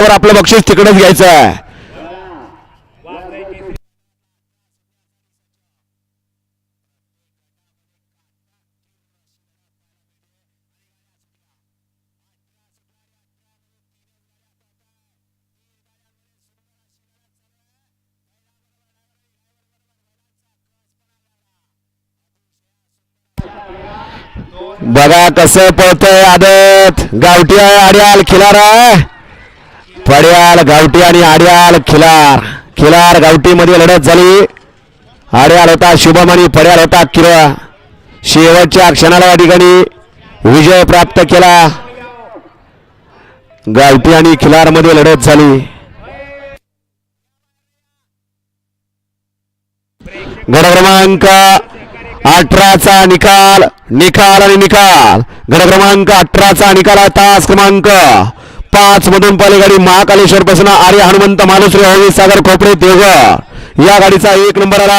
वर आपलं बक्षीस तिकडेच घ्यायचं आहे. बघा कसं पळतोय आदत. गावठी आहे आड्याल खिलार आहे. पड्याल गावठी आणि आड्याल खिलार. खिलार गावठी मध्ये लढत झाली. आड्याल होता शुभम आणि पड्याल होता किरा शेवटच्या क्षणाला या ठिकाणी विजय प्राप्त केला. गावठी आणि खिलारमध्ये लढत झाली. गड क्रमांक अठराचा निकाल निकाल आणि निकाल. गड क्रमांक अठराचा निकाल तास क्रमांक पाच मधून गाडी महाकालेश्वर पासून आर्य हनुमंत मालुश्री हवी सागर खोपडे देवगड. या गाडीचा एक नंबर आला.